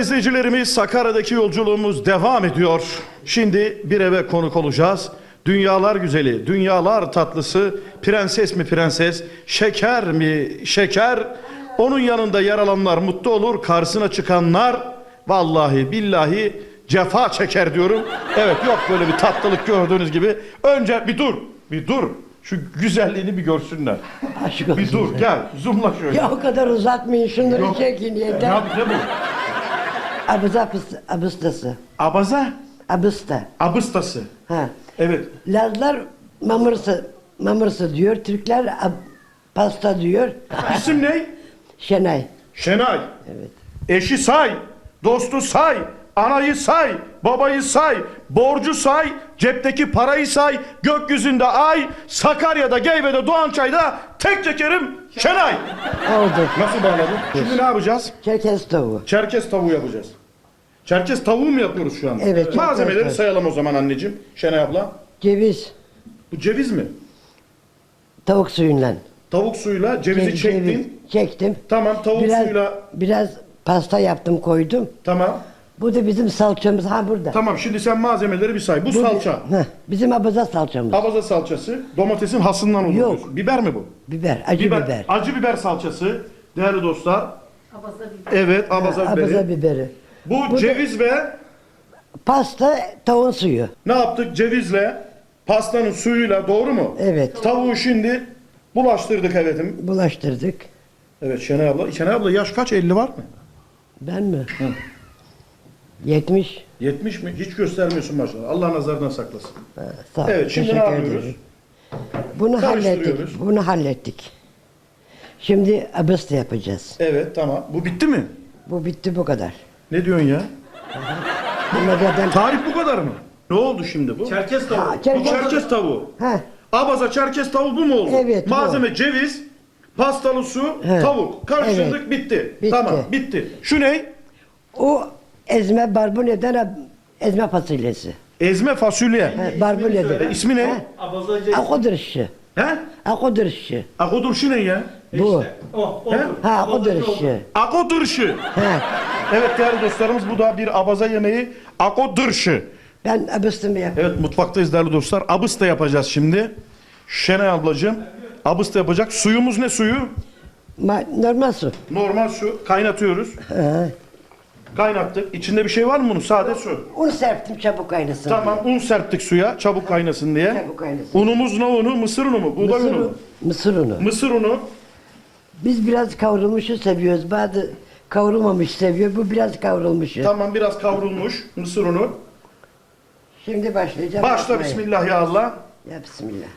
İzleyicilerimiz Sakarya'daki yolculuğumuz devam ediyor. Şimdi bir eve konuk olacağız. Dünyalar güzeli, dünyalar tatlısı, prenses mi prenses, şeker mi şeker. Onun yanında yer alanlar mutlu olur, karşısına çıkanlar vallahi billahi cefa çeker diyorum. Evet yok böyle bir tatlılık gördüğünüz gibi. Önce bir dur, bir dur. Şu güzelliğini bir görsünler. Aşk olsun. Bir dur gel, zoomla şöyle. Ya o kadar uzatmayın şunları Yok. çekin Ne yeter. yapacağım bu? Abıza pıs- abıstası. Abaza, Abısta. abıstası. Ha. Evet. Lazlar mamırsı, mamırsı diyor. Türkler ab- pasta diyor. İsim ne? Şenay. Şenay. Evet. Eşi say, dostu say, anayı say, babayı say, borcu say, cepteki parayı say, gökyüzünde ay, Sakarya'da, Geyve'de, Doğançay'da tek çekerim Şenay. Oldu. Nasıl bağladın? Şimdi ne yapacağız? Çerkez tavuğu. Çerkez tavuğu yapacağız. Çerkez tavuğu mu yapıyoruz şu anda? Evet, Malzemeleri tavuğu. sayalım o zaman anneciğim. Şenay abla. Ceviz. Bu ceviz mi? Tavuk suyundan. Tavuk suyuyla cevizi Ceviz- çektin. ceviz Çektim. Tamam tavuk Biraz, suyuyla. biraz pasta yaptım koydum. Tamam. Bu da bizim salçamız. Ha burada. Tamam şimdi sen malzemeleri bir say. Bu, Bu- salça. Heh, bizim abaza salçamız. Abaza salçası. Domatesin hasından olur. Yok. diyorsun. Biber mi bu? Biber. Acı biber. Acı biber salçası. Değerli dostlar. Evet abaza Ha, biberi. Abaza biberi. Bu, Bu da- ceviz ve Pasta tavuğun suyu. ne yaptık? Cevizle pastanın suyuyla doğru mu? Evet. Tavuğu şimdi bulaştırdık evetim. Bulaştırdık. Evet Şenay abla. Şenay abla yaş kaç? 50 var mı? Ben mi? 70. 70 mi? Hiç göstermiyorsun maşallah. Allah nazardan saklasın. Ha, Sağ ol, Evet şimdi ne teşekkür yapıyoruz? ederim. Bunu Karıştırıyoruz. hallettik. Bunu hallettik. Şimdi abısta yapacağız. Evet tamam. Bu bitti mi? Bu bitti bu kadar. Ne diyorsun ya? Buna zaten Tarih bu kadar mı? Ne oldu şimdi bu? Çerkez tavuğu. Ha, bu Çerkez- Çerkez tavuğu. ha Abaza çerkez tavuğu bu mu oldu? Evet, bu. Malzeme ceviz, pastalı su, He. tavuk. Karıştırdık Evet. bitti. Bitti. Tamam bitti. Şu ne? o ezme barbunya'dan ezme fasulyesi. Ezme fasulye. Ha, barbunya'dan. E, ismi ne? Ha, Akodur işi. He? Akodur işi. Akodur şu ne ya? Bu. He? Ha akodur işi. Akodırşı. Ha. Evet değerli dostlarımız bu da bir abaza yemeği. Akodırşı. Ben abıstımı yapıyorum. Evet mutfaktayız değerli dostlar. Abısta yapacağız şimdi. Şenay ablacığım. Abısta yapacak. Suyumuz ne suyu? Ma- normal su. Normal su. Kaynatıyoruz. Ha. Kaynattık. İçinde bir şey var mı bunun? Sade su. Un serptim çabuk kaynasın. Tamam un serptik suya çabuk kaynasın diye. Çabuk kaynasın. Unumuz ne unu? Mısır unu mu? Buğday Mısır, unu mu? mısır unu. Mısır unu. Biz biraz kavrulmuşu seviyoruz. Bazı kavrulmamış seviyor. Bu biraz kavrulmuşu. Tamam biraz kavrulmuş mısır unu. Şimdi başlayacağım. Başla yapmaya. bismillah ya Allah. Ya bismillah.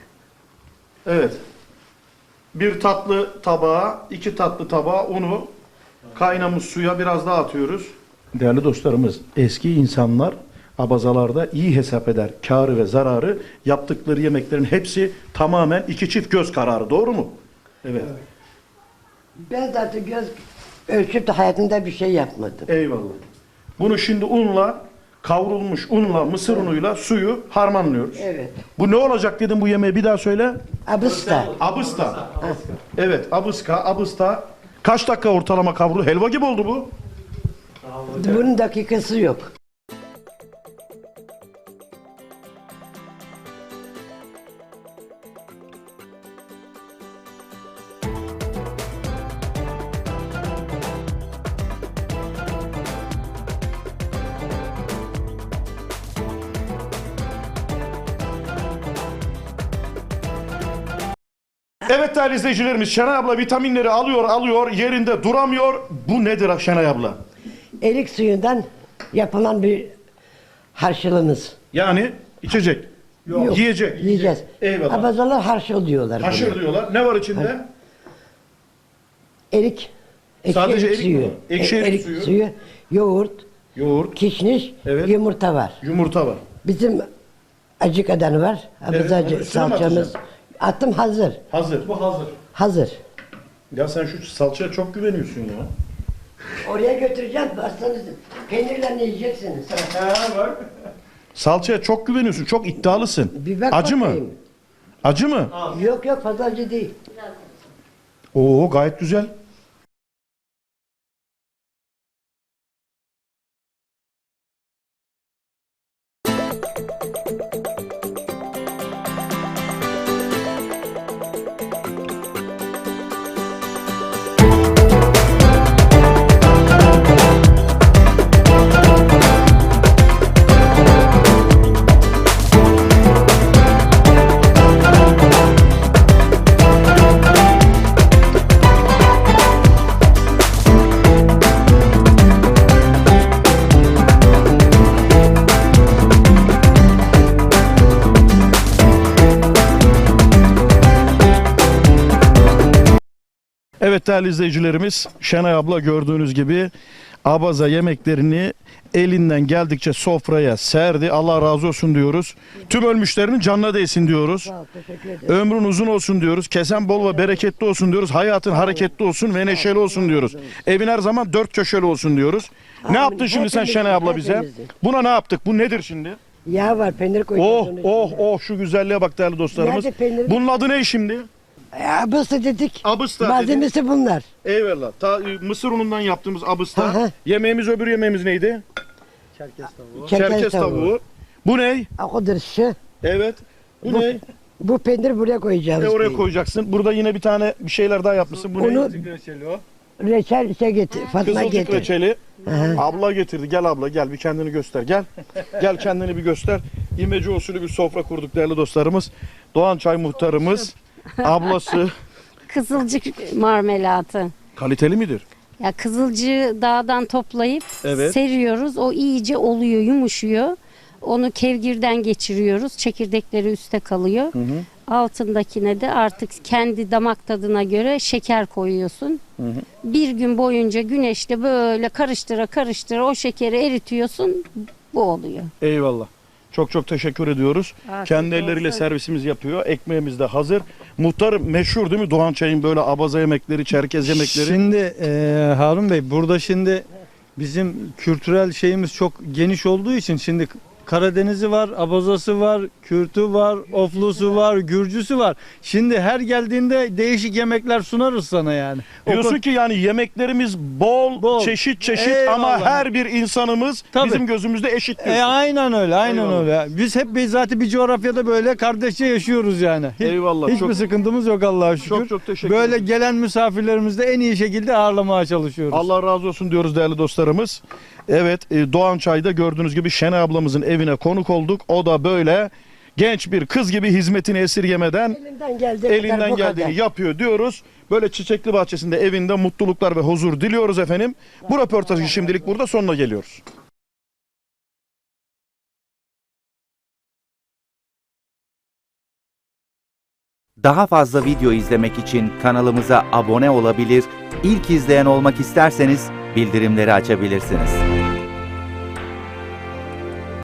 Evet. Bir tatlı tabağa, iki tatlı tabağa unu kaynamış suya biraz daha atıyoruz. Değerli dostlarımız, eski insanlar abazalarda iyi hesap eder karı ve zararı. Yaptıkları yemeklerin hepsi tamamen iki çift göz kararı. Doğru mu? Evet. Ben zaten göz ölçüp de hayatımda bir şey yapmadım. Eyvallah. Bunu şimdi unla, kavrulmuş unla, mısır unuyla suyu harmanlıyoruz. Evet. Bu ne olacak dedim bu yemeği bir daha söyle. Abısta. Abısta. Evet, abıska, abısta. Kaç dakika ortalama kavrulu? Helva gibi oldu bu. Bunun dakikası yok. Evet değerli izleyicilerimiz, Şenay abla vitaminleri alıyor, alıyor, yerinde duramıyor. Bu nedir Şenay abla? Erik suyundan yapılan bir harçlığımız. Yani içecek, Yok. yiyecek. Yiyeceğiz. Eyvallah. Abazalar harçıl diyorlar. buna. Haşır diyorlar. Ne var içinde? Erik. ekşi Sadece erik mi? Ekşi E- erik suyu. Yoğurt, Yoğurt, kişniş, Evet. yumurta var. yumurta var. Bizim acı kadanı var. Evet, Abaza onu acı üstüne mi salçamız. atacaksın? Attım hazır. Hazır. Bu hazır. Hazır. Ya sen şu salçaya çok güveniyorsun ya. Oraya götüreceğim. Hastanız peynirle yiyeceksiniz. Salçaya çok güveniyorsun, çok iddialısın. Bir bak Acı mı? bakayım. Acı mı? Yok yok fazla acı değil. Oo gayet güzel. Evet değerli izleyicilerimiz Şenay abla gördüğünüz gibi abaza yemeklerini elinden geldikçe sofraya serdi. Allah razı olsun diyoruz. Tüm ölmüşlerinin canına değsin diyoruz. Sağ ol, teşekkür ederim. Ömrün uzun olsun diyoruz. Kesen bol ve bereketli olsun diyoruz. Hayatın hareketli olsun ve neşeli olsun diyoruz. Evin her zaman dört köşeli olsun diyoruz. Ne yaptın şimdi sen Şenay abla bize? Buna ne yaptık? Bu nedir şimdi? Yağ var, peynir koyacağız. Oh onun oh içine. oh şu güzelliğe bak değerli dostlarımız. Nerede? Bunun adı ne şimdi? Ya, Abısı dedik. Abısta dedi. Malzemesi bunlar. Eyvallah. Ta, e, mısır unundan yaptığımız abısta. hı. Yemeğimiz öbür yemeğimiz neydi? Çerkez, Çerkez tavuğu. Bu ne? Akudur şu. Evet. Bu, Bu- ne? Bu peynir buraya koyacağız. E oraya koyacaksın. Burada yine bir tane bir şeyler daha yapmışsın. Bu Onu- ne? Reçel şey getir. Fatma Kızılcık getir. reçeli. Hı. Abla getirdi. Gel abla gel bir kendini göster. Gel. gel kendini bir göster. İmece usulü bir sofra kurduk değerli dostlarımız. Doğan Çay muhtarımız. Ablası. Kızılcık marmelatı. Kaliteli midir? Ya kızılcığı dağdan toplayıp Evet. seriyoruz. O iyice oluyor, yumuşuyor. Onu kevgirden geçiriyoruz. Çekirdekleri üstte kalıyor. Altındakine de artık kendi damak tadına göre şeker koyuyorsun. Bir gün boyunca güneşte böyle karıştıra karıştıra o şekeri eritiyorsun. Bu oluyor. Eyvallah. Çok çok teşekkür ediyoruz. Afiyet Kendi elleriyle olsun. servisimiz yapıyor. Ekmeğimiz de hazır. Muhtar meşhur değil mi Doğan Çay'ın böyle abaza yemekleri, çerkez yemekleri? Şimdi e, Harun Bey burada şimdi bizim kültürel şeyimiz çok geniş olduğu için şimdi Karadeniz'i var, Abazası var, Kürtü var, Oflusu var, Gürcüsü var. Şimdi her geldiğinde değişik yemekler sunarız sana yani. O Diyorsun ki yani yemeklerimiz bol, Bol. çeşit çeşit Eyvallah. ama her bir insanımız Tabii. bizim gözümüzde eşit E, aynen öyle, aynen Eyvallah. öyle. Biz hep biz zaten bir coğrafyada böyle kardeşçe yaşıyoruz yani. Hiç, Eyvallah, Hiçbir çok- sıkıntımız yok Allah'a şükür. Çok çok teşekkür Böyle ederim. gelen misafirlerimizi de en iyi şekilde ağırlamaya çalışıyoruz. Allah razı olsun diyoruz değerli dostlarımız. Evet e, Doğan Çay'da gördüğünüz gibi Şene ablamızın evine konuk olduk. O da böyle genç bir kız gibi hizmetini esirgemeden Elinden geldiği kadar elinden geldiğini kadar. yapıyor diyoruz. Böyle çiçekli bahçesinde evinde mutluluklar ve huzur diliyoruz efendim. Bu röportajın şimdilik burada sonuna geliyoruz. Daha fazla video izlemek için kanalımıza abone olabilir, ilk izleyen olmak isterseniz bildirimleri açabilirsiniz.